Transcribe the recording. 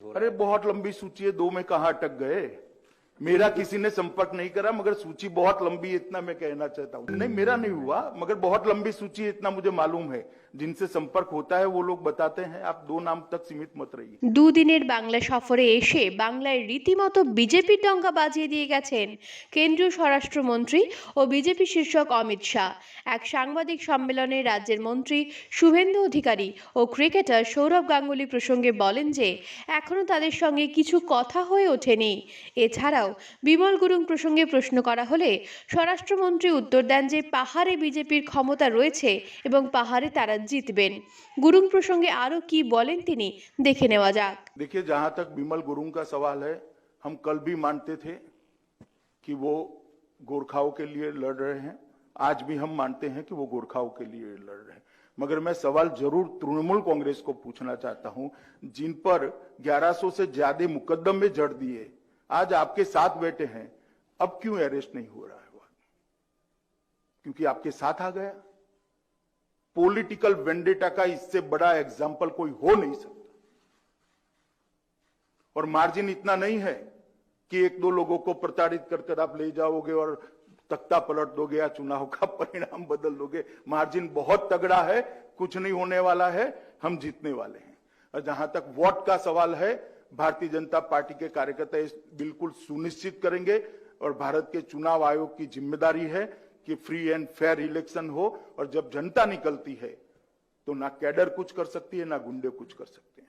अरे बहुत लंबी सूची है दो में कहा अटक गए? मेरा किसी ने संपर्क नहीं करा मगर सूची बहुत लंबी है इतना मैं कहना चाहता हूँ नहीं मेरा नहीं हुआ मगर बहुत लंबी सूची है इतना मुझे मालूम है जिनसे संपर्क होता है वो लोग बताते हैं आप दो नाम तक सीमित मत रहिए দুদিনের বাংলা সফরে এসে বাংলায় রীতিমতো বিজেপির ডঙ্কা বাজিয়ে দিয়ে গেছেন কেন্দ্রীয় স্বরাষ্ট্রমন্ত্রী ও বিজেপি শীর্ষক অমিত শাহ এক সাংবাদিক সম্মেলনে রাজ্যের মন্ত্রী শুভেন্দু অধিকারী ও ক্রিকেটার সৌরভ গাঙ্গুলি প্রসঙ্গে বলেন যে এখনও তাদের সঙ্গে কিছু কথা হয়ে ওঠেনি এছাড়াও বিমল গুরুং প্রসঙ্গে প্রশ্ন করা হলে স্বরাষ্ট্রমন্ত্রী উত্তর দেন যে পাহাড়ে বিজেপির ক্ষমতা রয়েছে এবং পাহাড়ে তারা জিতবেন গুরুং প্রসঙ্গে আরও কি বলেন তিনি দেখে নেওয়া যাক देखिए जहां तक बिमल गुरुंग का सवाल है हम कल भी मानते थे कि वो गोरखाओं के लिए लड़ रहे हैं आज भी हम मानते हैं कि वो गोरखाओं के लिए लड़ रहे हैं मगर मैं सवाल जरूर तृणमूल कांग्रेस को पूछना चाहता हूं जिन पर 1100 से ज्यादा मुकदमे जड़ दिए आज आपके साथ बैठे हैं, अब क्यों अरेस्ट नहीं हो रहा है वो? क्योंकि आपके साथ आ गया। पॉलिटिकल वेंडेटा का इससे बड़ा एग्ज़ाम्पल कोई हो नहीं सकता। और मार्जिन इतना नहीं है कि एक दो लोगों को प्रताड़ित कर कर आप ले जाओगे और तख्ता पलट दोगे या चुनाव का परिणाम बदल दोगे। मार्जिन बहुत तगड़ा है, कुछ नहीं होने वाला है, हम जीतने वाले हैं। और जहाँ तक वोट का सवाल है भारतीय जनता पार्टी के कार्यकर्ता बिल्कुल सुनिश्चित करेंगे और भारत के चुनाव आयोग की ज़िम्मेदारी है कि फ्री एंड फेयर इलेक्शन हो और जब जनता निकलती है तो ना कैडर कुछ कर सकती है, ना गुंडे कुछ कर सकते हैं।